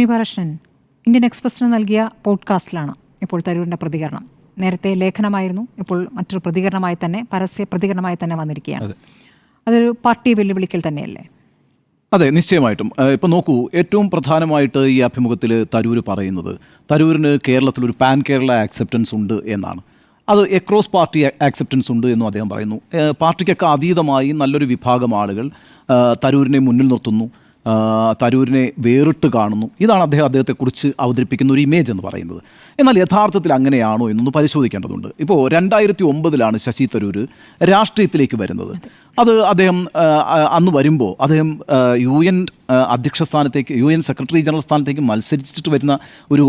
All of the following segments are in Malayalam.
ഉണ്ണി ബാലകൃഷ്ണൻ ഇന്ത്യൻ എക്സ്പ്രസിന് നൽകിയ പോഡ്കാസ്റ്റിലാണ് ഇപ്പോൾ തരൂരിന്റെ പ്രതികരണം. നേരത്തെ ലേഖനമായിരുന്നു ഇപ്പോൾ മറ്റൊരു പ്രതികരണമായി തന്നെ പരസ്യ പ്രതികരണമായി തന്നെ വന്നിരിക്കുകയാണ്. അതൊരു പാർട്ടി വെല്ലുവിളിക്കൽ തന്നെയല്ലേ? അതെ നിശ്ചയമായിട്ടും. ഇപ്പോൾ ഇപ്പം നോക്കൂ ഏറ്റവും പ്രധാനമായിട്ട് ഈ അഭിമുഖത്തിൽ തരൂര് പറയുന്നത് തരൂരിന് കേരളത്തിലൊരു പാൻ കേരള ആക്സെപ്റ്റൻസ് ഉണ്ട് എന്നാണ്. അത് എക്രോസ് പാർട്ടി ആക്സെപ്റ്റൻസ് ഉണ്ട് എന്നും അദ്ദേഹം പറയുന്നു. പാർട്ടിക്കൊക്കെ അതീതമായി നല്ലൊരു വിഭാഗം ആളുകൾ തരൂരിനെ മുന്നിൽ നിർത്തുന്നു. തരൂരിനെ വേറിട്ട് കാണുന്നു. ഇതാണ് അദ്ദേഹം അദ്ദേഹത്തെക്കുറിച്ച് അവതരിപ്പിക്കുന്ന ഒരു ഇമേജ് എന്ന് പറയുന്നത്. എന്നാൽ യഥാർത്ഥത്തിൽ അങ്ങനെയാണോ എന്നൊന്ന് പരിശോധിക്കേണ്ടതുണ്ട്. ഇപ്പോൾ രണ്ടായിരത്തി ഒമ്പതിലാണ് ശശി തരൂർ രാഷ്ട്രീയത്തിലേക്ക് വരുന്നത്. അത് അദ്ദേഹം അന്ന് വരുമ്പോൾ അദ്ദേഹം യു എൻ അധ്യക്ഷ സ്ഥാനത്തേക്ക് യു എൻ സെക്രട്ടറി ജനറൽ സ്ഥാനത്തേക്ക് മത്സരിച്ചിട്ട് വരുന്ന ഒരു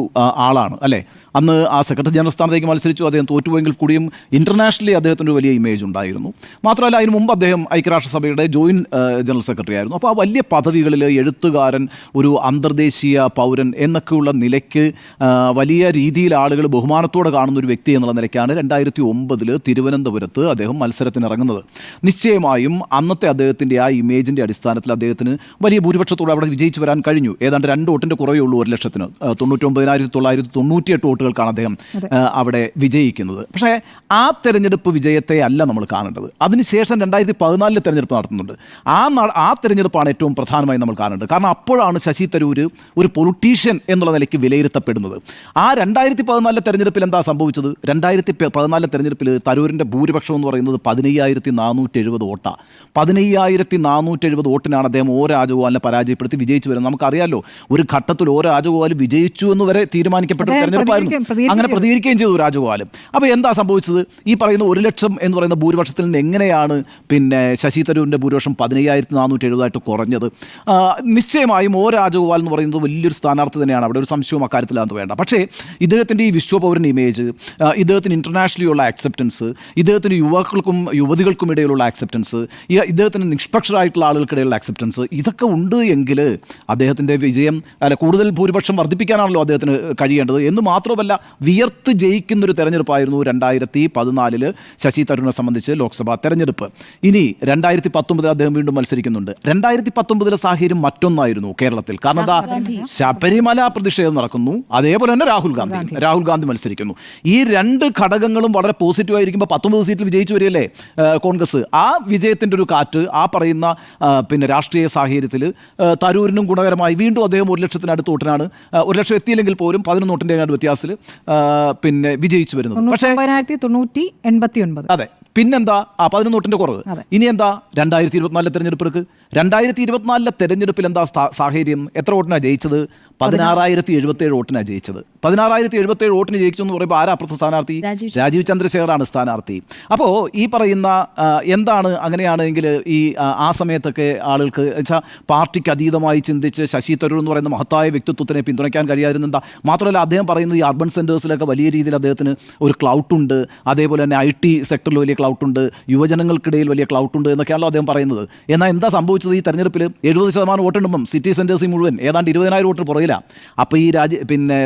ആളാണ് അല്ലേ? അന്ന് ആ സെക്രട്ടറി ജനറൽ സ്ഥാനത്തേക്ക് മത്സരിച്ചു അദ്ദേഹം തോറ്റുപോയെങ്കിൽ കൂടിയും ഇന്റർനാഷണലി അദ്ദേഹത്തിന്റെ വലിയ ഇമേജ് ഉണ്ടായിരുന്നു. മാത്രമല്ല അതിന് മുമ്പ് അദ്ദേഹം ഐക്യരാഷ്ട്രസഭയുടെ ജോയിന്റ് ജനറൽ സെക്രട്ടറി ആയിരുന്നു. അപ്പോൾ ആ വലിയ പദവികളിൽ എഴുത്തുകാരൻ ഒരു അന്തർദേശീയ പൗരൻ എന്നൊക്കെയുള്ള നിലയ്ക്ക് വലിയ രീതിയിൽ ആളുകൾ ബഹുമാനത്തോടെ കാണുന്ന ഒരു വ്യക്തി എന്നുള്ള നിലയ്ക്കാണ് രണ്ടായിരത്തി ഒമ്പതിൽ തിരുവനന്തപുരത്ത് അദ്ദേഹം മത്സരത്തിന് ഇറങ്ങുന്നത് നിശ്ചയമായും അന്നത്തെ അദ്ദേഹത്തിന്റെ ആ ഇമേജിന്റെ അടിസ്ഥാനത്തിൽ അദ്ദേഹത്തിന് വലിയ ഭൂരിപക്ഷത്തോടെ അവിടെ വിജയിച്ചു വരാൻ കഴിഞ്ഞു. ഏതാണ്ട് രണ്ട് വോട്ടിന്റെ കുറവേ ഉള്ളൂ ഒരു ലക്ഷത്തിന്. തൊണ്ണൂറ്റൊമ്പതിനായിരത്തി തൊള്ളായിരത്തി തൊണ്ണൂറ്റിയെട്ട് വോട്ടുകൾക്കാണ് അദ്ദേഹം അവിടെ വിജയിക്കുന്നത്. പക്ഷേ ആ തെരഞ്ഞെടുപ്പ് വിജയത്തെ അല്ല നമ്മൾ കാണേണ്ടത്. അതിനുശേഷം രണ്ടായിരത്തി പതിനാലിൽ തെരഞ്ഞെടുപ്പ് നടത്തുന്നുണ്ട്. ആ ന- ആ തെരഞ്ഞെടുപ്പാണ് ഏറ്റവും പ്രധാനമായി നമ്മൾ കാണേണ്ടത്. കാരണം അപ്പോഴാണ് ശശി തരൂര് ഒരു പൊളിറ്റീഷ്യൻ എന്നുള്ള നിലയ്ക്ക് വിലയിരുത്തപ്പെടുന്നത്. ആ രണ്ടായിരത്തി പതിനാലിലെ തെരഞ്ഞെടുപ്പിൽ എന്താ സംഭവിച്ചത്? രണ്ടായിരത്തി പതിനാലിലെ തെരഞ്ഞെടുപ്പിൽ തരൂരിന്റെ ഭൂരിപക്ഷം എന്ന് പറയുന്നത് പതിനയ്യായിരത്തി നാനൂറ്റി എഴുപത് വോട്ടാണ് പതിനയ്യായിരത്തി നാനൂറ്റി എഴുപത് വോട്ടിനാണ് അദ്ദേഹം ഓ രാജഗോപാലിനെ പരാജയപ്പെടുത്തി വിജയിച്ചു വരുന്നത്. നമുക്കറിയാലോ ഒരു ഘട്ടത്തിൽ ഓ രാജഗോപാൽ വിജയിച്ചു എന്ന് വരെ തീരുമാനിക്കപ്പെട്ട തെരഞ്ഞെടുപ്പായിരുന്നു. അങ്ങനെ പ്രതികരിക്കുകയും ചെയ്തു രാജഗോപാലും. അപ്പോൾ എന്താ സംഭവിച്ചത്? ഈ പറയുന്ന ഒരു ലക്ഷം എന്ന് പറയുന്ന ഭൂരിപക്ഷത്തിൽ നിന്ന് എങ്ങനെയാണ് പിന്നെ ശശി തരൂരിന്റെ ഭൂരിപക്ഷം പതിനയ്യായിരത്തി നാനൂറ്റി എഴുപതായിട്ട് കുറഞ്ഞത് നിശ്ചയമായും ഓ രാജഗോപാൽ എന്ന് പറയുന്നത് വലിയൊരു സ്ഥാനാർത്ഥി തന്നെയാണ്. അവിടെ ഒരു സംശയവും അക്കാര്യത്തിലാണെന്ന് വേണ്ട. പക്ഷേ ഇദ്ദേഹത്തിന്റെ ഈ വിശ്വപൗരൻ ഇമേജ് ഇദ്ദേഹത്തിന് ഇന്റർനാഷണലി ഉള്ള ആക്സെപ്റ്റൻസ് ഇദ്ദേഹത്തിന് യുവാക്കൾക്കും യുവതികൾക്കും ഇടയിലുള്ള ആക്സെപ്റ്റൻസ് ഇദ്ദേഹത്തിന് നിഷ്പക്ഷരായിട്ടുള്ള ആളുകൾക്കിടയിലുള്ള ആക്സെപ്റ്റൻസ് ഇതൊക്കെ ഉണ്ട് എങ്കിൽ അദ്ദേഹത്തിന്റെ വിജയം അല്ല കൂടുതൽ ഭൂരിപക്ഷം വർദ്ധിപ്പിക്കാനാണല്ലോ അദ്ദേഹത്തിന് കഴിയേണ്ടത്. എന്ന് മാത്രമല്ല വിയർത്ത് ജയിക്കുന്നൊരു തെരഞ്ഞെടുപ്പായിരുന്നു രണ്ടായിരത്തി പതിനാലിൽ ശശി തരൂരിനെ സംബന്ധിച്ച് ലോക്സഭാ തെരഞ്ഞെടുപ്പ്. ഇനി രണ്ടായിരത്തി പത്തൊമ്പതിൽ അദ്ദേഹം വീണ്ടും മത്സരിക്കുന്നുണ്ട്. രണ്ടായിരത്തി പത്തൊമ്പതിലെ സാഹചര്യം മറ്റൊന്നായിരുന്നു കേരളത്തിൽ. കാരണം എന്താ? ശബരിമല പ്രതിഷേധം നടക്കുന്നു. അതേപോലെ തന്നെ രാഹുൽ ഗാന്ധി. രാഹുൽ ഗാന്ധി മത്സരിക്കുന്നു. ഈ രണ്ട് ഘടകങ്ങളും വളരെ പോസിറ്റീവ് ആയിരിക്കുമ്പോൾ പത്തൊമ്പത് സീറ്റിൽ വിജയിച്ചു വരികയല്ലേ കോൺഗ്രസ്. ആ വിജയത്തിന്റെ ഒരു കാറ്റ് ആ പറയുന്ന പിന്നെ രാഷ്ട്രീയ സാഹചര്യത്തിൽ തരൂരിനും ഗുണകരമായി വീണ്ടും അദ്ദേഹം ഒരു ലക്ഷത്തിനടുത്ത് വോട്ടിനാണ് ഒരു ലക്ഷം എത്തിയില്ലെങ്കിൽ പോലും പതിനൊന്ന് വോട്ടിന്റെ അങ്ങോട്ട് വ്യത്യാസത്തിൽ പിന്നെ വിജയിച്ചു വരുന്നത്. പക്ഷേ തൊണ്ണൂറ്റി എൺപത്തി ഒൻപത് അതെ പിന്നെന്താ? ആ പതിനൊന്ന് വോട്ടിന്റെ കുറവ്. ഇനി എന്താ? രണ്ടായിരത്തി ഇരുപത്തിനാലിലെ തെരഞ്ഞെടുപ്പ് രണ്ടായിരത്തി ഇരുപത്തിനാലിലെ തെരഞ്ഞെടുപ്പിൽ എന്താ സാഹചര്യം? എത്ര വോട്ടിനാണ് ജയിച്ചത്? പതിനാറായിരത്തി എഴുപത്തേഴ് വോട്ടിനാണ് ജയിച്ചത്. പതിനാറായിരത്തി എഴുപത്തേഴ് വോട്ടിന് ജയിച്ചു എന്ന് പറയുമ്പോൾ ആരാ അപ്പുറത്തെ സ്ഥാനാർത്ഥി? രാജീവ് ചന്ദ്രശേഖറാണ് സ്ഥാനാർത്ഥി. അപ്പോൾ ഈ പറയുന്ന എന്താണ് അങ്ങനെയാണെങ്കിൽ ഈ ആ, സമയത്തൊക്കെ ആളുകൾക്ക് വെച്ചാൽ പാർട്ടിക്ക് അതീതമായി ചിന്തിച്ച് ശശി തരൂർ എന്ന് പറയുന്ന മഹത്തായ വ്യക്തിത്വത്തിനെ പിന്തുണയ്ക്കാൻ കഴിയാതിരുന്നെന്താ മാത്രമല്ല അദ്ദേഹം പറയുന്നത് ഈ അർബൻ സെന്റേഴ്സിലൊക്കെ വലിയ രീതിയിൽ അദ്ദേഹത്തിന് ഒരു ക്ലൗട്ടുണ്ട് അതേപോലെ തന്നെ ഐ ടി സെക്ടറിൽ വലിയ ക്ലൗട്ടുണ്ട് യുവജനങ്ങൾക്കിടയിൽ വലിയ ക്ലൗട്ടുണ്ട് എന്നൊക്കെയാണല്ലോ അദ്ദേഹം പറയുന്നത്. എന്നാൽ എന്താ സംഭവിച്ചത് ഈ തെരഞ്ഞെടുപ്പിൽ എഴുപത് ശതമാനം വോട്ടുണ്ടുമ്പം സിറ്റി സെന്റേഴ്സിൽ മുഴുവൻ ഏതാണ്ട് ഇരുപതിനായിരം വോട്ട് പുറകിലാണ് അപ്പോൾ ഈ രാജ്യ പിന്നെ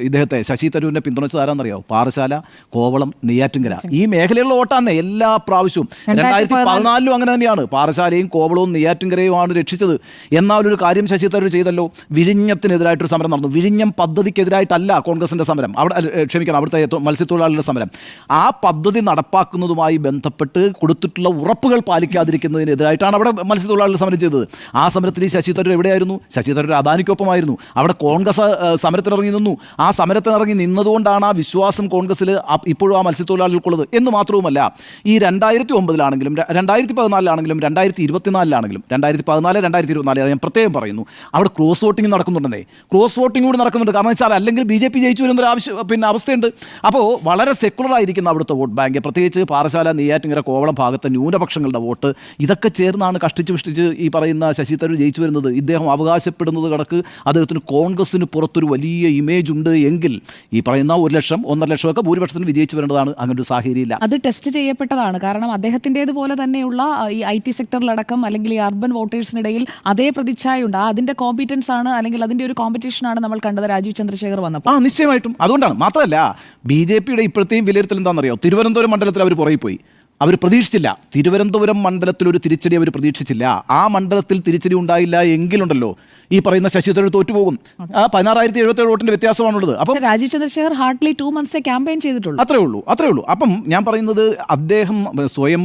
ഇദ്ദേഹത്തെ ശശി തരൂരിനെ പിന്തുണച്ചത് ആരാന്നറിയാമോ പാറശാല കോവളം നെയ്യാറ്റിങ്കര ഈ മേഖലയിലുള്ള വോട്ടാണ് എല്ലാ പ്രാവശ്യവും. രണ്ടായിരത്തി പതിനാലിലും അങ്ങനെ തന്നെയാണ്. പാറശാലയും കോവളവും നെയ്യാറ്റിങ്കരയുമാണ് രക്ഷിച്ചത്. എന്നാൽ ഒരു കാര്യം ശശി തരൂർ ചെയ്തല്ലോ. വിഴിഞ്ഞത്തിനെതിരായിട്ടൊരു സമരം നടന്നു. വിഴിഞ്ഞം പദ്ധതിക്കെതിരായിട്ടല്ല കോൺഗ്രസിന്റെ സമരം. അവിടെ ക്ഷമിക്കണം. അവിടുത്തെ മത്സ്യത്തൊഴിലാളികളുടെ സമരം. ആ പദ്ധതി നടപ്പാക്കുന്നതുമായി ബന്ധപ്പെട്ട് കൊടുത്തിട്ടുള്ള ഉറപ്പുകൾ പാലിക്കാതിരിക്കുന്നതിനെതിരായിട്ടാണ് അവിടെ മത്സ്യത്തൊഴിലാളികൾ സമരം ചെയ്തത്. ആ സമരത്തിൽ ശശി തരൂർ എവിടെയായിരുന്നു? ശശി തരൂർ അദാനിക്കൊപ്പമായിരുന്നു. അവിടെ കോൺഗ്രസ് സമരത്തിനിറങ്ങി നിന്നു. ആ സമരത്തിനിറങ്ങി നിന്നതുകൊണ്ടാണ് ആ വിശ്വാസം കോൺഗ്രസ്സിൽ ഇപ്പോഴും ആ മത്സ്യത്തൊഴിലാളികൾക്കുള്ളത് എന്ന് മാത്രവുമല്ല ഈ രണ്ടായിരത്തി ഒമ്പതിലാണെങ്കിലും രണ്ടായിരത്തി പതിനാലിലാണെങ്കിലും രണ്ടായിരത്തി ഇരുപത്തിനാലിലാണെങ്കിലും രണ്ടായിരത്തി പതിനാല് രണ്ടായിരത്തി ഇരുപത്തിനാല് അത് ഞാൻ പ്രത്യേകം പറയുന്നു. അവിടെ ക്രോസ് വോട്ടിംഗ് നടക്കുന്നുണ്ടെന്നേ. ക്രോസ് വോട്ടിംഗ് കൂടി നടക്കുന്നുണ്ട്. കാരണം വെച്ചാൽ അല്ലെങ്കിൽ ബി ജെ പി ജയിച്ചു വരുന്നൊരു ആവശ്യം പിന്നെ അവസ്ഥയുണ്ട്. അപ്പോൾ വളരെ സെക്കുലർ ആയിരിക്കുന്ന അവിടുത്തെ വോട്ട് ബാങ്ക് പ്രത്യേകിച്ച് പാറശാല നെയ്യാറ്റിങ്ങര കോവളം ഭാഗത്തെ ന്യൂനപക്ഷങ്ങളുടെ വോട്ട് ഇതൊക്കെ ചേർന്നാണ് കഷ്ടിച്ച് വിഷ്ടിച്ച് ഈ പറയുന്ന ശശി തരൂർ ജയിച്ചു വരുന്നത്. ഇദ്ദേഹം അവകാശപ്പെടുന്നത് കണക്ക് അദ്ദേഹത്തിന് കോൺഗ്രസിന് പുറത്തൊരു വലിയ ഇമേജ് ഉണ്ട് എങ്കിൽ ഈ പറയുന്ന ഒരു ലക്ഷം ഒന്നര ലക്ഷമൊക്കെ ഭൂരിപക്ഷത്തിന് വിജയിച്ചു വരേണ്ടതാണ്. അങ്ങനെ ഒരു സാഹചര്യം ഇല്ല അത് ടെസ്റ്റ് ചെയ്യപ്പെട്ടതാണ്. കാരണം അദ്ദേഹത്തിന്റെതുപോലെ തന്നെയുള്ള ഈ ഐ ടി സെക്ടറിലടക്കം അല്ലെങ്കിൽ ഈ അർബൻ വോട്ടേഴ്സിനിടയിൽ അതേ പ്രതിച്ഛായുണ്ട്. ആ അതിന്റെ കോമ്പിറ്റൻസ് ആണ് അല്ലെങ്കിൽ അതിന്റെ ഒരു കോമ്പറ്റീഷൻ ആണ് നമ്മൾ കണ്ടത് രാജീവ് ചന്ദ്രശേഖർ വന്നപ്പോൾ. ആ നിശ്ചയമായിട്ടും. അതുകൊണ്ടാണ്. മാത്രമല്ല ബി ജെ പിയുടെ ഇപ്പോഴത്തെയും വിലയിരുത്തൽ എന്താണെന്നറിയോ? തിരുവനന്തപുരം മണ്ഡലത്തിൽ അവർ പുറകെ പോയി. അവർ പ്രതീക്ഷിച്ചില്ല. തിരുവനന്തപുരം മണ്ഡലത്തിൽ ഒരു തിരിച്ചടി അവർ പ്രതീക്ഷിച്ചില്ല. ആ മണ്ഡലത്തിൽ തിരിച്ചടി ഉണ്ടായില്ല എങ്കിലുണ്ടല്ലോ. ഈ പറയുന്ന ശശി തരൂർ തോറ്റുപോകും. ആ പതിനാറായിരത്തി എഴുപത്തേഴ് വോട്ടിന്റെ വ്യത്യാസമാണുള്ളത്. അപ്പം Rajeev Chandrasekhar hardly two months campaign ചെയ്തിട്ടുള്ളൂ. അത്രേ ഉള്ളൂ അത്രേ ഉള്ളൂ. അപ്പം ഞാൻ പറയുന്നത് അദ്ദേഹം സ്വയം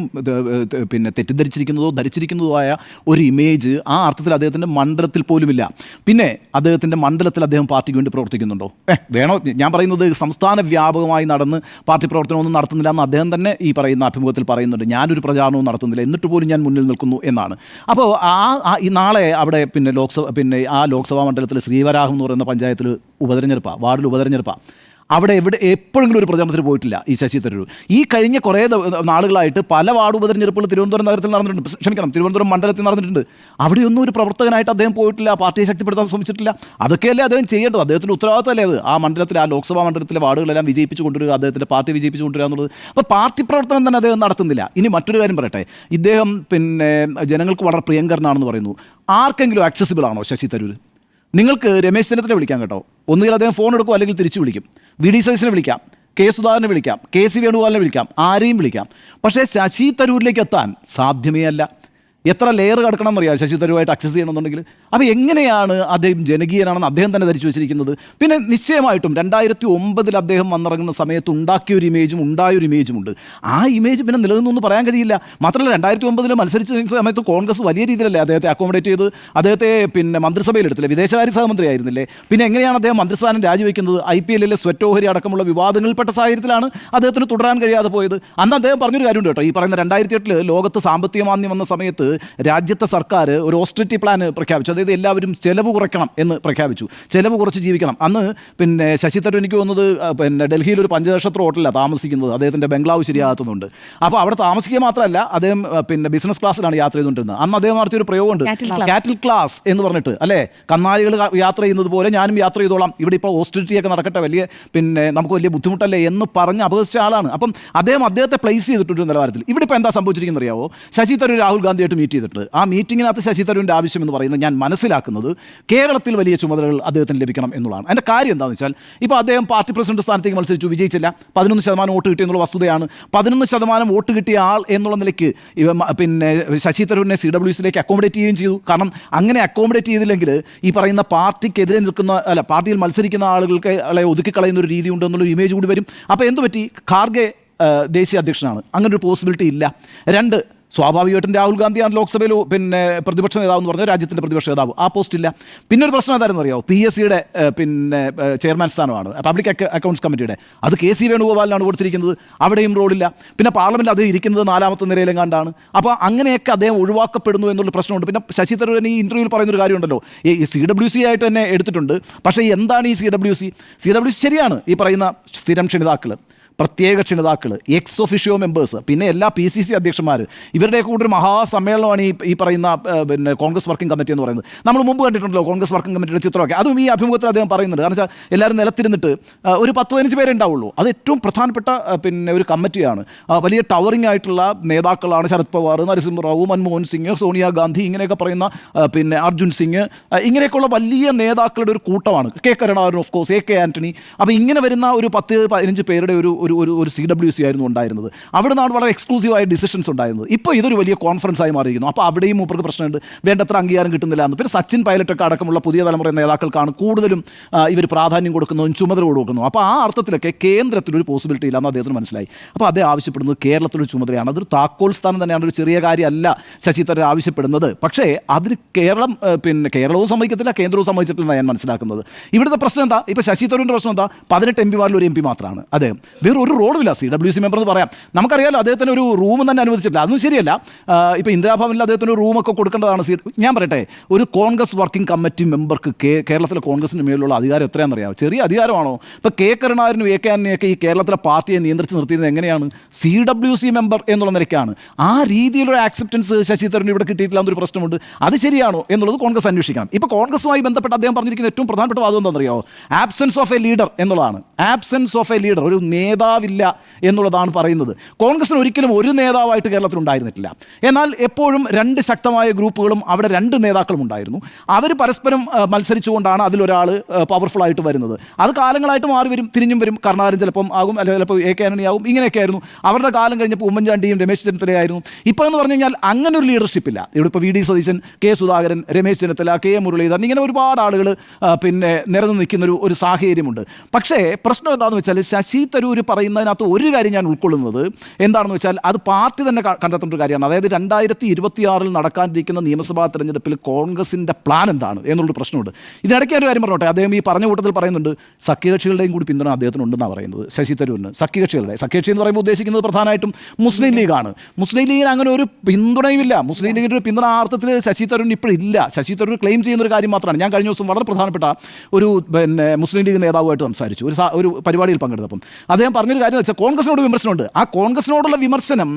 പിന്നെ തെറ്റിദ്ധരിച്ചിരിക്കുന്നതോ ധരിച്ചിരിക്കുന്നതോ ആയ ഒരു ഇമേജ് ആ അർത്ഥത്തിൽ അദ്ദേഹത്തിന്റെ മണ്ഡലത്തിൽ പോലുമില്ല. പിന്നെ അദ്ദേഹത്തിന്റെ മണ്ഡലത്തിൽ അദ്ദേഹം പാർട്ടിക്ക് വേണ്ടി പ്രവർത്തിക്കുന്നുണ്ടോ? ഏ വേണോ? ഞാൻ പറയുന്നത് സംസ്ഥാന വ്യാപകമായി നടന്ന് പാർട്ടി പ്രവർത്തനമൊന്നും നടത്തുന്നില്ല എന്ന് അദ്ദേഹം തന്നെ ഈ പറയുന്ന അഭിമുഖത്തിൽ പറയുന്നുണ്ട് ഞാനൊരു പ്രചാരണവും നടത്തുന്നില്ല എന്നിട്ട് പോലും ഞാൻ മുന്നിൽ നിൽക്കുന്നു എന്നാണ്. അപ്പോൾ ആ ഈ നാളെ അവിടെ പിന്നെ ലോക്സഭ പിന്നെ ആ ലോക്സഭാ മണ്ഡലത്തിൽ ശ്രീവരാഹം എന്ന് പറയുന്ന പഞ്ചായത്തിൽ ഉപതെരഞ്ഞെടുപ്പാണ് വാർഡിൽ ഉപതെരഞ്ഞെടുപ്പാണ് അവിടെ എവിടെ എപ്പോഴെങ്കിലും ഒരു പ്രചാരണത്തിന് പോയിട്ടില്ല ഈ ശശി തരൂർ. ഈ കഴിഞ്ഞ കുറേ നാളുകളായിട്ട് പല വാർഡ് ഉപതെരഞ്ഞെടുപ്പുകൾ തിരുവനന്തപുരം നഗരത്തിൽ നടന്നിട്ടുണ്ട്. ക്ഷമിക്കണം തിരുവനന്തപുരം മണ്ഡലത്തിൽ നടന്നിട്ടുണ്ട്. അവിടെയൊന്നും ഒരു പ്രവർത്തകനായിട്ട് അദ്ദേഹം പോയിട്ടില്ല പാർട്ടിയെ ശക്തിപ്പെടുത്താൻ ശ്രമിച്ചിട്ടില്ല. അതൊക്കെയല്ലേ അദ്ദേഹം ചെയ്യേണ്ടത്? അദ്ദേഹത്തിന്റെ ഉത്തരവാദിത്തമല്ലേ അത്? ആ മണ്ഡലത്തിൽ ആ ലോക്സഭാ മണ്ഡലത്തിലെ വാർഡുകളെല്ലാം വിജയിപ്പിച്ചു കൊണ്ടുവരിക അദ്ദേഹത്തിന്റെ പാർട്ടി വിജയിപ്പിച്ചു കൊണ്ടുവരിക എന്നുള്ളത്. അപ്പോൾ പാർട്ടി പ്രവർത്തനം തന്നെ അദ്ദേഹം നടത്തുന്നില്ല. ഇനി മറ്റൊരു കാര്യം പറയട്ടെ. ഇദ്ദേഹം പിന്നെ ജനങ്ങൾക്ക് വളരെ പ്രിയങ്കരനാണെന്ന് പറയുന്നു. ആർക്കെങ്കിലും ആക്സസിബിൾ ആണോ ശശി തരൂർ? നിങ്ങൾക്ക് രമേശ് ചെന്നിത്തല വിളിക്കാം കേട്ടോ. ഒന്നുകിൽ അദ്ദേഹം ഫോൺ എടുക്കും അല്ലെങ്കിൽ തിരിച്ചു വിളിക്കും. വി ഡി സതീശനെ വിളിക്കാം കെ സുധാകരനെ വിളിക്കാം കെ സി വേണുഗോപാലിനെ വിളിക്കാം ആരെയും വിളിക്കാം. പക്ഷേ ശശി തരൂരിലേക്ക് എത്താൻ സാധ്യമേ അല്ല. എത്ര ലെയർ കിടക്കണം എന്നറിയാം ശശി തരൂരുമായിട്ട് അക്സസ് ചെയ്യണമെന്നുണ്ടെങ്കിൽ. അപ്പോൾ എങ്ങനെയാണ് അദ്ദേഹം ജനകീയനാണെന്ന് അദ്ദേഹം തന്നെ ധരിച്ചു വെച്ചിരിക്കുന്നത്? പിന്നെ നിശ്ചയമായിട്ടും രണ്ടായിരത്തി ഒമ്പതിൽ അദ്ദേഹം വന്നിറങ്ങുന്ന സമയത്ത് ഉണ്ടാക്കിയ ഒരു ഇമേജും ഉണ്ടായ ഒരു ഇമേജും ഉണ്ട്. ആ ഇമേജ് പിന്നെ നിലനിന്നൊന്നും പറയാൻ കഴിയില്ല. മാത്രമല്ല രണ്ടായിരത്തി ഒമ്പതിൽ മത്സരിച്ച സമയത്ത് കോൺഗ്രസ് വലിയ രീതിയിലല്ലേ അദ്ദേഹത്തെ അക്കോമഡേറ്റ് ചെയ്ത് അദ്ദേഹത്തെ പിന്നെ മന്ത്രിസഭയിൽ എടുത്തില്ലേ? വിദേശകാര്യ സഹമന്ത്രി ആയിരുന്നില്ലേ? പിന്നെ എങ്ങനെയാണ് അദ്ദേഹം മന്ത്രിസ്ഥാനം രാജിവെക്കുന്നത്? ഐ പി എല്ലിലെ സ്വറ്റോഹരി അടക്കമുള്ള വിവാദങ്ങളിൽപ്പെട്ട സാഹചര്യത്തിലാണ് അദ്ദേഹത്തിന് തുടരാൻ കഴിയാതെ പോയത്. അന്ന് അദ്ദേഹം പറഞ്ഞൊരു കാര്യമുണ്ട് കേട്ടോ. ഈ പറയുന്ന രണ്ടായിരത്തി എട്ടിൽ ലോകത്ത് സാമ്പത്തിക മാന്ദ്യം വന്ന സമയത്ത് രാജ്യത്തെ സർക്കാർ ഒരു ഓസ്ട്രിറ്റി പ്ലാൻ പ്രഖ്യാപിച്ചു. അതായത് എല്ലാവരും ചെലവ് കുറയ്ക്കണം എന്ന് പ്രഖ്യാപിച്ചു. ചെലവ് കുറച്ച് ജീവിക്കണം. അന്ന് പിന്നെ ശശി തരൂർ എനിക്ക് തോന്നുന്നത് പിന്നെ ഡൽഹിയിൽ ഒരു പഞ്ചനക്ഷത്ര ഹോട്ടലിലാണ് താമസിക്കുന്നത്. അദ്ദേഹത്തിന്റെ ബംഗ്ലാവ് ശരിയാകുന്നുണ്ട് അപ്പോൾ അവിടെ താമസിക്കുക മാത്രമല്ല അദ്ദേഹം പിന്നെ ബിസിനസ് ക്ലാസ്സിലാണ് യാത്ര ചെയ്തുകൊണ്ടിരുന്നത്. അന്ന് അദ്ദേഹം നടത്തിയ ഒരു പ്രയോഗമുണ്ട്. കാറ്റിൽ ക്ലാസ് എന്ന് പറഞ്ഞിട്ട് അല്ലേ? കന്നാലികൾ യാത്ര ചെയ്യുന്നത് പോലെ ഞാനും യാത്ര ചെയ്തോളാം. ഇവിടെ ഇപ്പോൾ ഓസ്ട്രിറ്റിയൊക്കെ നടക്കട്ടെ വലിയ പിന്നെ നമുക്ക് വലിയ ബുദ്ധിമുട്ടല്ലേ എന്ന് പറഞ്ഞ് അപകടിച്ച ആളാണ്. അപ്പം അദ്ദേഹം അദ്ദേഹത്തെ പ്ലേസ് ചെയ്തിട്ടുണ്ട് നിലവാരത്തിൽ. ഇവിടെ ഇപ്പോൾ എന്താ സംഭവിച്ചിരിക്കുന്നത് അറിയാവോ ശശി തരൂർ രാഹുൽ ഗാന്ധിയായിട്ട് മീറ്റ് ചെയ്തിട്ട് ആ മീറ്റിങ്ങിനകത്ത് ശശി തരൂരിന്റെ ആവശ്യം എന്ന് പറയുന്നത് ഞാൻ മനസ്സിലാക്കുന്നത് കേരളത്തിൽ വലിയ ചുമതലകൾ അദ്ദേഹത്തിന് ലഭിക്കണം എന്നുള്ളതാണ്. അതിന്റെ കാര്യം എന്താണെന്ന് വെച്ചാൽ ഇപ്പോൾ അദ്ദേഹം പാർട്ടി പ്രസിഡന്റ് സ്ഥാനത്തേക്ക് മത്സരിച്ചു വിജയിച്ചില്ല. പതിനൊന്ന് ശതമാനം വോട്ട് കിട്ടി എന്നുള്ള വസ്തുതയാണ്. പതിനൊന്ന് ശതമാനം വോട്ട് കിട്ടിയ ആൾ എന്നുള്ള നിലയ്ക്ക് പിന്നെ ശശി തരൂരിനെ സി ഡബ്ല്യു സിയിലേക്ക് അക്കോമഡേറ്റ് ചെയ്യുകയും ചെയ്തു. കാരണം അങ്ങനെ അക്കോമഡേറ്റ് ചെയ്തില്ലെങ്കിൽ ഈ പറയുന്ന പാർട്ടിക്കെതിരെ നിൽക്കുന്ന അല്ല പാർട്ടിയിൽ മത്സരിക്കുന്ന ആളുകൾക്ക് ഒതുക്കി കളയുന്ന ഒരു രീതി ഉണ്ടെന്നുള്ള ഇമേജ് കൂടി വരും. അപ്പോൾ എന്ത് പറ്റി ഖാർഗെ ദേശീയ അധ്യക്ഷനാണ്. അങ്ങനെ ഒരു പോസിബിലിറ്റി ഇല്ല. രണ്ട് സ്വാഭാവികമായിട്ടും രാഹുൽ ഗാന്ധിയാണ് ലോക്സഭയിൽ പിന്നെ പ്രതിപക്ഷ നേതാവ് എന്ന് പറഞ്ഞാൽ രാജ്യത്തിന്റെ പ്രതിപക്ഷ നേതാവ്. ആ പോസ്റ്റ് ഇല്ല പിന്നെ ഒരു പ്രശ്നം എന്തായിരുന്നു അറിയാമോ പി എസ് സിയുടെ പിന്നെ ചെയർമാൻ സ്ഥാനമാണ്. പബ്ലിക് അക്ക- അക്കൗണ്ട്സ് കമ്മിറ്റിയുടെ. അത് കെ സി വേണുഗോപാലിനാണ് കൊടുത്തിരിക്കുന്നത്. അവിടെയും റോളില്ല. പിന്നെ പാർലമെന്റ് അത് ഇരിക്കുന്നത് നാലാമത്തെ നിരയിലും കണ്ടാണ് അപ്പോൾ അങ്ങനെയൊക്കെ അദ്ദേഹം ഒഴിവാക്കപ്പെടുന്നു എന്നുള്ള പ്രശ്നമുണ്ട്. പിന്നെ ശശി തരൂർ ഈ ഇന്റർവ്യൂവിൽ പറയുന്നൊരു കാര്യമുണ്ടല്ലോ. ഈ സി ഡബ്ല്യു സി ആയിട്ട് തന്നെ എടുത്തിട്ടുണ്ട്. പക്ഷേ എന്താണ് ഈ C W C? C W C ശരിയാണ് ഈ പറയുന്ന സ്ഥിരം ക്ഷണിതാക്കൾ പ്രത്യേക ക്ഷണിതാക്കൾ എക്സ് ഒഫീഷ്യോ മെമ്പേഴ്സ് പിന്നെ എല്ലാ പി സി സി അധ്യക്ഷന്മാർ ഇവരുടെയൊക്കെ കൂടെ ഒരു മഹാസമ്മേളനമാണ് ഈ ഈ പറയുന്ന പിന്നെ കോൺഗ്രസ് വർക്കിംഗ് കമ്മിറ്റി എന്ന് പറയുന്നത്. നമ്മൾ മുമ്പ് കണ്ടിട്ടുണ്ടല്ലോ കോൺഗ്രസ് വർക്കിംഗ് കമ്മിറ്റിയുടെ ചിത്രമൊക്കെ. അതും ഈ അഭിമുഖത്തിൽ അദ്ദേഹം പറയുന്നുണ്ട്. കാരണം വെച്ചാൽ എല്ലാവരും നിലത്തിരുന്നിട്ട് ഒരു പത്ത് പതിനഞ്ച് പേരെ ഉണ്ടാവുള്ളൂ. അത് ഏറ്റവും പ്രധാനപ്പെട്ട പിന്നെ ഒരു കമ്മിറ്റിയാണ്. വലിയ ടവറിംഗ് ആയിട്ടുള്ള നേതാക്കളാണ് ശരത് പവാർ നരസിംഹറാവു മൻമോഹൻ സിംഗ് സോണിയാഗാന്ധി ഇങ്ങനെയൊക്കെ പറയുന്ന പിന്നെ അർജുൻ സിംഗ് ഇങ്ങനെയൊക്കെയുള്ള വലിയ നേതാക്കളുടെ ഒരു കൂട്ടമാണ്. K Karunakaran of course A K Antony അപ്പോൾ ഇങ്ങനെ വരുന്ന ഒരു പത്ത് പതിനഞ്ച് പേരുടെ ഒരു ഒരു ഒരു ഒരു സി ഡബ്ല്യു സി ആയിരുന്നു ഉണ്ടായിരുന്നത്. അവിടെ നിന്നാണ് വളരെ എക്സ്ക്ലൂസീവായ ഡിസിഷൻസ് ഉണ്ടായിരുന്നത്. ഇപ്പോൾ ഇതൊരു വലിയ കോൺഫറൻസ് ആയി മാറിയിരിക്കുന്നു. അപ്പോൾ അവിടെയും മൂപ്പർക്ക് പ്രശ്നമുണ്ട്. വേണ്ടത്ര അംഗീകാരം കിട്ടുന്നില്ല എന്ന്. പിന്നെ സച്ചിൻ പൈലറ്റൊക്കെ അടക്കമുള്ള പുതിയ തലമുറ നേതാക്കൾക്കാണ് കൂടുതലും ഇവർ പ്രാധാന്യം കൊടുക്കുന്നതും ചുമതല കൊടുക്കുന്നു അപ്പോൾ ആ അർത്ഥത്തിലൊക്കെ കേന്ദ്രത്തിലൊരു പോസിബിലിറ്റി ഇല്ലാന്ന് അദ്ദേഹത്തിന് മനസ്സിലായി. അപ്പോൾ അതേ ആവശ്യപ്പെടുന്നത് കേരളത്തിലൊരു ചുമതലയാണ്. അതൊരു താക്കോൽ സ്ഥാനം തന്നെയാണ്. ഒരു ചെറിയ കാര്യമല്ല ശശി തരൂർ ആവശ്യപ്പെടുന്നത്. പക്ഷേ അതിന് കേരളം പിന്നെ കേരളവും സമ്മതിക്കത്തില്ല കേന്ദ്രവും സമ്മതിച്ചിട്ടില്ലെന്നാണ് ഞാൻ മനസ്സിലാക്കുന്നത്. ഇവിടുത്തെ പ്രശ്നം എന്താ? ഇപ്പോൾ ശശി തരൂരിന്റെ പ്രശ്നം എന്താ? പതിനെട്ട് എം പിമാരിൽ ഒരു എം പി മാത്രമാണ് അദ്ദേഹം. വേറെ ഒരു റോഡുമില്ല സി ഡബ്ല്യു സി മെമ്പർ എന്ന് പറയാം. നമുക്കറിയാമല്ലോ അദ്ദേഹത്തിന് ഒരു റൂം തന്നെ അനുവദിച്ചിട്ടില്ല. അതൊന്നും ശരിയല്ല. ഇപ്പോൾ ഇന്ദിരാഭവനിൽ അദ്ദേഹത്തിന് ഒരു റൂമൊക്കെ കൊടുക്കേണ്ടതാണ് സി ഞാൻ പറയട്ടെ ഒരു കോൺഗ്രസ് വർക്കിംഗ് കമ്മിറ്റി മെമ്പർക്ക് കേ കേരളത്തിലെ കോൺഗ്രസിന് മേലുള്ള അധികാരം എത്രയാണെന്ന് അറിയാമോ ചെറിയ അധികാരമാണോ? ഇപ്പോൾ കെ കരുണാകരനും എ കെ ആന്റണിയൊക്കെ ഈ കേരളത്തിലെ പാർട്ടിയെ നിയന്ത്രിച്ച് നിർത്തിയത് എങ്ങനെയാണ്? സി ഡബ്ല്യു സി മെമ്പർ എന്നുള്ള നിലയ്ക്കാണ്. ആ രീതിയിലൊരു ആക്സെപ്റ്റൻസ് ശശി തരൂരിന് ഇവിടെ കിട്ടിയിട്ടില്ല എന്നൊരു പ്രശ്നമുണ്ട്. അത് ശരിയാണോ എന്നുള്ളത് കോൺഗ്രസ് അന്വേഷിക്കണം. ഇപ്പോൾ കോൺഗ്രസുമായി ബന്ധപ്പെട്ട് അദ്ദേഹം പറഞ്ഞിരിക്കുന്ന ഏറ്റവും പ്രധാനപ്പെട്ട വാദം എന്താണെന്നറിയോ ആബ്സെൻസ് ഓഫ് എ ലീഡർ എന്നുള്ളതാണ്. ആബ്സെൻസ് ഓഫ് എ ലീഡർ ഒരു നേതാവ് നേതാവില്ല എന്നുള്ളതാണ് പറയുന്നത്. കോൺഗ്രസിന് ഒരിക്കലും ഒരു നേതാവായിട്ട് കേരളത്തിൽ ഉണ്ടായിരുന്നിട്ടില്ല. എന്നാൽ എപ്പോഴും രണ്ട് ശക്തമായ ഗ്രൂപ്പുകളും അവിടെ രണ്ട് നേതാക്കളും ഉണ്ടായിരുന്നു. അവർ പരസ്പരം മത്സരിച്ചുകൊണ്ടാണ് അതിലൊരാൾ പവർഫുൾ ആയിട്ട് വരുന്നത്. അത് കാലങ്ങളായിട്ട് മാറി വരും തിരിഞ്ഞും വരും. കർണാടൻ ചിലപ്പം ആകും അല്ലെങ്കിൽ ചിലപ്പോൾ എ കെ ആന്റണി ആകും ഇങ്ങനെയൊക്കെ ആയിരുന്നു. അവരുടെ കാലം കഴിഞ്ഞപ്പോൾ ഉമ്മൻചാണ്ടിയും രമേശ് ചെന്നിത്തലയായിരുന്നു ഇപ്പോൾ എന്ന് പറഞ്ഞു കഴിഞ്ഞാൽ അങ്ങനെ ഒരു ലീഡർഷിപ്പ് ഇല്ല. ഇവിടെ ഇപ്പോൾ V D Satheesan K Sudhakaran Ramesh Chennithala K Muraleedharan ഇങ്ങനെ ഒരുപാട് ആളുകൾ പിന്നെ നിരന്ന് നിൽക്കുന്ന ഒരു ഒരു സാഹചര്യമുണ്ട്. പക്ഷേ പ്രശ്നം എന്താണെന്ന് വെച്ചാൽ ശശി തരൂർ പറയുന്നതിനകത്ത് ഒരു കാര്യം ഞാൻ ഉൾക്കൊള്ളുന്നത് എന്താണെന്ന് വെച്ചാൽ അത് പാർട്ടി തന്നെ കണ്ടെത്തേണ്ട ഒരു കാര്യമാണ്. അതായത് രണ്ടായിരത്തി ഇരുപത്തിയാറിൽ നടക്കാനിരിക്കുന്ന നിയമസഭാ തെരഞ്ഞെടുപ്പിൽ കോൺഗ്രസിന്റെ പ്ലാൻ എന്താണ് എന്നുള്ളൊരു പ്രശ്നമുണ്ട്. ഇതിനിടയ്ക്ക് ഒരു കാര്യം പറഞ്ഞോട്ടെ? അദ്ദേഹം ഈ പറഞ്ഞ കൂട്ടത്തിൽ പറയുന്നുണ്ട് സഖ്യകക്ഷികളുടെയും കൂടി പിന്തുണ അദ്ദേഹത്തിന് ഉണ്ടെന്നാണ് പറയുന്നത്. ശശി തരൂരിന് സഖ്യകക്ഷികളുടെ. സഖ്യകക്ഷി എന്ന് പറയുമ്പോൾ ഉദ്ദേശിക്കുന്നത് പ്രധാനമായിട്ടും മുസ്ലിം ലീഗാണ്. മുസ്ലിം ലീഗിന് അങ്ങനെ ഒരു പിന്തുണയുമില്ല. മുസ്ലിം ലീഗിന്റെ ഒരു പിന്തുണ അർത്ഥത്തിൽ ശശി തരൂരിന് ഇപ്പോഴില്ല ശശി തരൂർ ക്ലെയിം ചെയ്യുന്ന ഒരു കാര്യം മാത്രമാണ്. ഞാൻ കഴിഞ്ഞ ദിവസം വളരെ പ്രധാനപ്പെട്ട ഒരു പിന്നെ മുസ്ലിം ലീഗ് നേതാവുമായിട്ട് സംസാരിച്ചു. ഒരു ഒരു പരിപാടിയിൽ പങ്കെടുത്തപ്പം. അദ്ദേഹം പറഞ്ഞൊരു കാര്യം വെച്ചാൽ കോൺഗ്രസിനോട് വിമർശനമുണ്ട്. ആ കോൺഗ്രസിനോടുള്ള വിമർശനം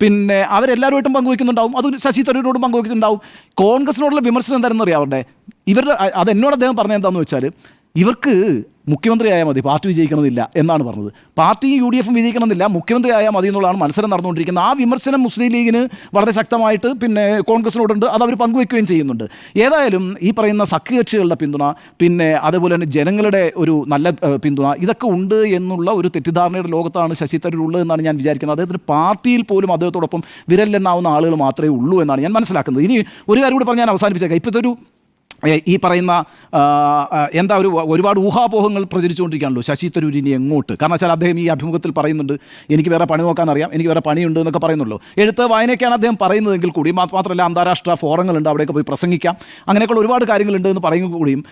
പിന്നെ അവരെല്ലാവരുമായിട്ടും പങ്കുവയ്ക്കുന്നുണ്ടാവും അത് ശശി തരൂരിനോടും പങ്കുവയ്ക്കുന്നുണ്ടാവും കോൺഗ്രസിനോടുള്ള വിമർശനം എന്താണെന്ന് അറിയാം അവരുടെ? ഇവരുടെ അത് എന്നോട് അദ്ദേഹം പറഞ്ഞത് എന്താണെന്ന് വെച്ചാൽ ഇവർക്ക് മുഖ്യമന്ത്രി ആയാൽ മതി പാർട്ടി വിജയിക്കണമെന്നില്ല എന്നാണ് പറഞ്ഞത്. പാർട്ടിയും യു ഡി എഫും വിജയിക്കണമെന്നില്ല മുഖ്യമന്ത്രിയായാൽ മതി എന്നുള്ളതാണ് മത്സരം നടന്നുകൊണ്ടിരിക്കുന്നത്. ആ വിമർശനം മുസ്ലിം ലീഗിന് വളരെ ശക്തമായിട്ട് പിന്നെ കോൺഗ്രസിനോടുണ്ട് അത് അവർ പങ്കുവയ്ക്കുകയും ചെയ്യുന്നുണ്ട്. ഏതായാലും ഈ പറയുന്ന സഖ്യകക്ഷികളുടെ പിന്തുണ പിന്നെ അതുപോലെ തന്നെ ജനങ്ങളുടെ ഒരു നല്ല പിന്തുണ ഇതൊക്കെ ഉണ്ട് എന്നുള്ള ഒരു തെറ്റിദ്ധാരണയുടെ ലോകത്താണ് ശശി തരൂർ ഉള്ളത് എന്നാണ് ഞാൻ വിചാരിക്കുന്നത്. അദ്ദേഹത്തിന് പാർട്ടിയിൽ പോലും അദ്ദേഹത്തോടൊപ്പം വിരലിലെണ്ണാവുന്ന ആളുകൾ മാത്രമേ ഉള്ളൂ എന്നാണ് ഞാൻ മനസ്സിലാക്കുന്നത്. ഇനി ഒരു കാര്യം കൂടി പറഞ്ഞ് ഞാൻ അവസാനിപ്പിച്ചേക്കാം. ഇപ്പോഴത്തെ ഒരു ഈ പറയുന്ന എന്താ ഒരു ഒരുപാട് ഊഹാപോഹങ്ങൾ പ്രചരിച്ചുകൊണ്ടിരിക്കുകയാണല്ലോ ശശി തരൂർ ഇനി എങ്ങോട്ട്? കാരണം വെച്ചാൽ അദ്ദേഹം ഈ അഭിമുഖത്തിൽ പറയുന്നുണ്ട് എനിക്ക് വേറെ പണി നോക്കാൻ അറിയാം എനിക്ക് വേറെ പണിയുണ്ട് എന്നൊക്കെ പറയുന്നുള്ളൂ. എഴുത്ത് വായനയ്ക്കാണ് അദ്ദേഹം പറയുന്നതെങ്കിൽ കൂടി മാത്രമല്ല അന്താരാഷ്ട്ര ഫോറങ്ങളുണ്ട് അവിടെയൊക്കെ പോയി പ്രസംഗിക്കാം. അങ്ങനെയൊക്കെയുള്ള ഒരുപാട് കാര്യങ്ങളുണ്ട് എന്ന് പറയുമ്പോൾ കൂടിയും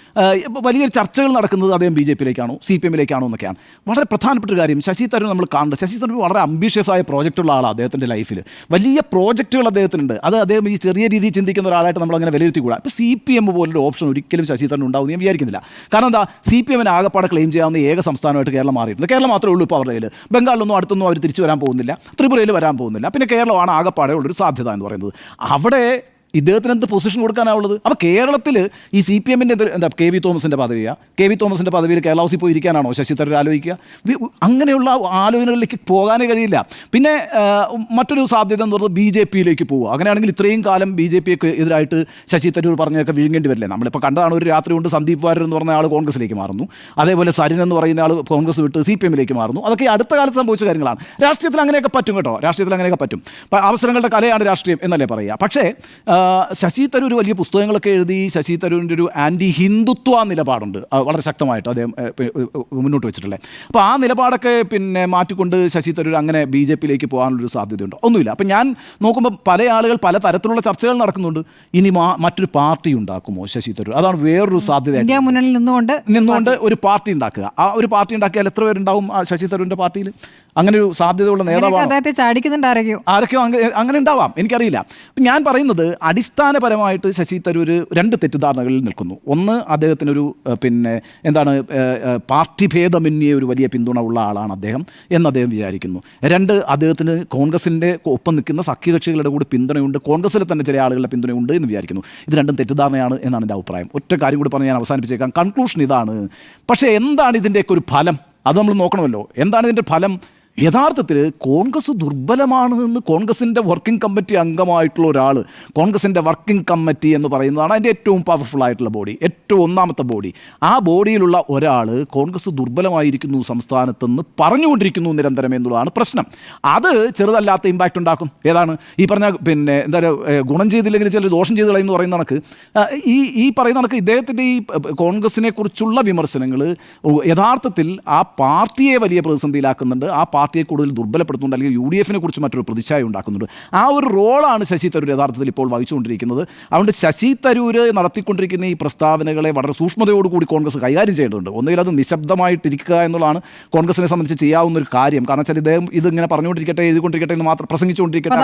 വലിയൊരു ചർച്ചകൾ നടക്കുന്നത് അദ്ദേഹം ബി ജെ പിയിലേക്കാണോ സി പി എമ്മിലേക്കാണോ എന്നൊക്കെയാണ്. വളരെ പ്രധാനപ്പെട്ട ഒരു കാര്യം ശശി തരൂർ നമ്മൾ കാണുന്നത് ശശി തരൂർ വളരെ അംബീഷ്യസായ പ്രോജക്റ്റുള്ള ആളാണ് അദ്ദേഹത്തിന്റെ ലൈഫിൽ വലിയ പ്രോജക്റ്റുകൾ അദ്ദേഹത്തിനുണ്ട്. അത് അദ്ദേഹം ഈ ചെറിയ രീതിയിൽ ചിന്തിക്കുന്ന ഒരാളായിട്ട് നമ്മൾ അങ്ങനെ വിലയിരുത്തിക്കൂടാ. ഇപ്പോൾ സി പി എം പോലൊരു ഓപ്ഷൻ ഒരിക്കലും ശശി ഉണ്ടാവും ഞാൻ വിചാരിക്കുന്നില്ല. കാരണം എന്താ? സി പി എമ്മിന് ആകെപ്പാടെ ക്ലെയിം ചെയ്യാവുന്ന ഏക സംസ്ഥാനമായിട്ട് കേരളം മാറിയിട്ടുണ്ട്. കേരളം മാത്രമേ ഉള്ളൂ ഇപ്പോൾ അവരുടെ കയ്യിൽ ബംഗാളിലൊന്നും അടുത്തൊന്നും അവർ തിരിച്ചു വരാൻ പോകുന്നില്ല. ത്രിപുരയിൽ വരാൻ പോകുന്നില്ല. പിന്നെ കേരളമാണ് ആകെപ്പാടെ ഉള്ളൊരു സാധ്യത എന്ന് പറയുന്നത്. അവിടെ ഇദ്ദേഹത്തിന് എന്ത് പൊസിഷൻ കൊടുക്കാനാവുള്ളത് അപ്പോൾ കേരളത്തിൽ ഈ സി പി എമ്മിന്റെ എന്താ കെ വി തോമസിന്റെ പദവിയാണ് കെ വി തോമസിന്റെ പദവിയിൽ കേരള ഹൗസിൽ പോയി ഇരിക്കാനാണോ ശശി തരൂർ ആലോചിക്കുക അങ്ങനെയുള്ള ആലോചനകളിലേക്ക് പോകാനേ കഴിയില്ല. പിന്നെ മറ്റൊരു സാധ്യത എന്ന് പറയുന്നത് ബി ജെ പിയിലേക്ക് പോവുക. അങ്ങനെയാണെങ്കിൽ ഇത്രയും കാലം ബി ജെ പിക്ക് എതിരായിട്ട് ശശി തരൂർ പറഞ്ഞൊക്കെ വിഴുങ്ങേണ്ടി വരില്ലേ? നമ്മളിപ്പോൾ കണ്ടതാണ് ഒരു രാത്രി കൊണ്ട് സന്ദീപ് വാര്യർ എന്ന് പറഞ്ഞ ആൾ കോൺഗ്രസിലേക്ക് മാറുന്നു. അതേപോലെ സരിൻ എന്ന് പറയുന്ന ആൾ കോൺഗ്രസ് വിട്ട് സി പി എമ്മിലേക്ക് മാറുന്നു. അതൊക്കെ അടുത്ത കാലത്ത് സംഭവിച്ച കാര്യങ്ങളാണ്. രാഷ്ട്രീയത്തിൽ അങ്ങനെയൊക്കെ പറ്റും കേട്ടോ. രാഷ്ട്രീയത്തിൽ അങ്ങനെയൊക്കെ പറ്റും. അവസരങ്ങളുടെ കലയാണ് രാഷ്ട്രീയം എന്നല്ലേ പറയുക. പക്ഷേ ശശി തരൂർ വലിയ പുസ്തകങ്ങളൊക്കെ എഴുതി ശശി തരൂരിന്റെ ഒരു ആന്റി ഹിന്ദുത്വ നിലപാടുണ്ട്. വളരെ ശക്തമായിട്ട് അദ്ദേഹം മുന്നോട്ട് വെച്ചിട്ടുള്ളത്. അപ്പോൾ ആ നിലപാടൊക്കെ പിന്നെ മാറ്റിക്കൊണ്ട് ശശി തരൂർ അങ്ങനെ ബി ജെ പിയിലേക്ക് പോകാനുള്ളൊരു സാധ്യതയുണ്ട്. ഒന്നുമില്ല. അപ്പം ഞാൻ നോക്കുമ്പോൾ പല ആളുകൾ പല തരത്തിലുള്ള ചർച്ചകൾ നടക്കുന്നുണ്ട്. ഇനി മറ്റൊരു പാർട്ടി ഉണ്ടാക്കുമോ ശശി തരൂർ അതാണ് വേറൊരു സാധ്യത മുന്നണിയിൽ നിന്നുകൊണ്ട് നിന്നുകൊണ്ട് ഒരു പാർട്ടി ഉണ്ടാക്കുക. ആ ഒരു പാർട്ടി ഉണ്ടാക്കിയാൽ എത്ര പേരുണ്ടാവും ശശി തരൂരിന്റെ പാർട്ടിയിൽ? അങ്ങനെ ഒരു സാധ്യതയുള്ള നേതാവ് ആരൊക്കെയോ. അങ്ങനെ ഉണ്ടാവാം. എനിക്കറിയില്ല. ഞാൻ പറയുന്നത് അടിസ്ഥാനപരമായിട്ട് ശശി തരൂർ രണ്ട് തെറ്റിദ്ധാരണകളിൽ നിൽക്കുന്നു. ഒന്ന് അദ്ദേഹത്തിനൊരു പിന്നെ എന്താണ് പാർട്ടി ഭേദമന്യേ ഒരു വലിയ പിന്തുണ ഉള്ള ആളാണ് അദ്ദേഹം എന്ന് അദ്ദേഹം വിചാരിക്കുന്നു. രണ്ട് അദ്ദേഹത്തിന് കോൺഗ്രസിന്റെ ഒപ്പം നിൽക്കുന്ന സഖ്യകക്ഷികളുടെ കൂടി പിന്തുണയുണ്ട്. കോൺഗ്രസിലെ തന്നെ ചില ആളുകളുടെ പിന്തുണയുണ്ട് എന്ന് വിചാരിക്കുന്നു. ഇത് രണ്ടും തെറ്റിദ്ധാരണയാണ് എന്നാണ് എന്റെ അഭിപ്രായം. ഒറ്റ കാര്യം കൂടി പറഞ്ഞ് ഞാൻ അവസാനിപ്പിച്ചേക്കാം. കൺക്ലൂഷൻ ഇതാണ്. പക്ഷേ എന്താണ് ഇതിന്റെയൊക്കെ ഒരു ഫലം? അത് നമ്മൾ നോക്കണമല്ലോ. എന്താണ് ഇതിന്റെ ഫലം? യഥാർത്ഥത്തിൽ കോൺഗ്രസ് ദുർബലമാണ് എന്ന് കോൺഗ്രസിന്റെ വർക്കിംഗ് കമ്മിറ്റി അംഗമായിട്ടുള്ള ഒരാൾ കോൺഗ്രസിന്റെ വർക്കിംഗ് കമ്മിറ്റി എന്ന് പറയുന്നതാണ് അതിന്റെ ഏറ്റവും പവർഫുൾ ആയിട്ടുള്ള ബോഡി ഏറ്റവും ഒന്നാമത്തെ ബോഡി ആ ബോഡിയിലുള്ള ഒരാൾ കോൺഗ്രസ് ദുർബലമായിരിക്കുന്നു സംസ്ഥാനത്തെന്ന് പറഞ്ഞുകൊണ്ടിരിക്കുന്നു നിരന്തരം എന്നുള്ളതാണ് പ്രശ്നം. അത് ചെറുതല്ലാത്ത ഇമ്പാക്റ്റ് ഉണ്ടാക്കും. ഏതാണ്? ഈ പറഞ്ഞ പിന്നെ എന്താ ഗുണം ചെയ്തില്ലെങ്കിൽ ചില ദോഷം ചെയ്ത് കളയുന്നു പറയുന്ന കണക്ക്. ഈ ഈ പറയുന്ന കണക്ക് ഇദ്ദേഹത്തിന്റെ ഈ കോൺഗ്രസിനെ കുറിച്ചുള്ള വിമർശനങ്ങൾ യഥാർത്ഥത്തിൽ ആ പാർട്ടിയെ വലിയ പ്രതിസന്ധിയിലാക്കുന്നുണ്ട്. ആ പാർട്ടിയെ കൂടുതൽ ദുർബലപ്പെടുത്തുന്നുണ്ട് അല്ലെങ്കിൽ യു ഡി എഫിനെ കുറിച്ച് മറ്റൊരു പ്രതിച്ഛായ ഉണ്ടാക്കുന്നുണ്ട്. ആ ഒരു റോളാണ് ശശി തരൂർ യഥാർത്ഥത്തിൽ ഇപ്പോൾ വഹിച്ചുകൊണ്ടിരിക്കുന്നത്. അതുകൊണ്ട് ശശി തരൂർ നടത്തിക്കൊണ്ടിരിക്കുന്ന ഈ പ്രസ്താവനകളെ വളരെ സൂക്ഷ്മതയോടുകൂടി കോൺഗ്രസ് കൈകാര്യം ചെയ്യേണ്ടതുണ്ട്. ഒന്നുകിൽ അത് നിശബ്ദമായിട്ടിരിക്കുക എന്നുള്ളതാണ് കോൺഗ്രസിനെ സംബന്ധിച്ച് ചെയ്യാവുന്ന ഒരു കാര്യം. കാരണം വെച്ചാൽ ഇദ്ദേഹം ഇതിങ്ങനെ പറഞ്ഞുകൊണ്ടിരിക്കട്ടെ എഴുതിക്കൊണ്ടിരിക്കട്ടെ എന്ന് മാത്രം പ്രസംഗിച്ചുകൊണ്ടിരിക്കട്ടെ.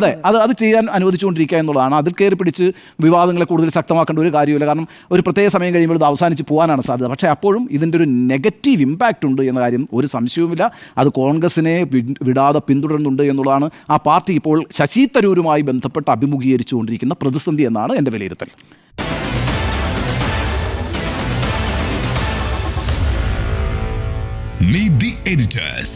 അതെ അത് അത് ചെയ്യാൻ അനുവദിച്ചുകൊണ്ടിരിക്കുക എന്നുള്ളതാണ്. അതിൽ കയറി പിടിച്ച് വിവാദങ്ങളെ കൂടുതൽ ശക്തമാക്കേണ്ട ഒരു കാര്യമില്ല കാരണം ഒരു പ്രത്യേക സമയം കഴിയുമ്പോൾ ഇത് അവസാനിച്ച് പോകാനാണ് സാധ്യത. പക്ഷേ അപ്പോഴും ഇതിന്റെ ഒരു നെഗറ്റീവ് ഇമ്പാക്റ്റ് ഉണ്ട് എന്ന കാര്യം ഒരു സംശയവുമില്ല. അത് കോൺഗ്രസിനെ വിടാതെ പിന്തുടരുന്നുണ്ട് എന്നുള്ളതാണ് ആ പാർട്ടി ഇപ്പോൾ ശശി തരൂരുമായി ബന്ധപ്പെട്ട് അഭിമുഖീകരിച്ചുകൊണ്ടിരിക്കുന്ന പ്രതിസന്ധി എന്നാണ് എന്റെ വിലയിരുത്തൽ Meet the editors.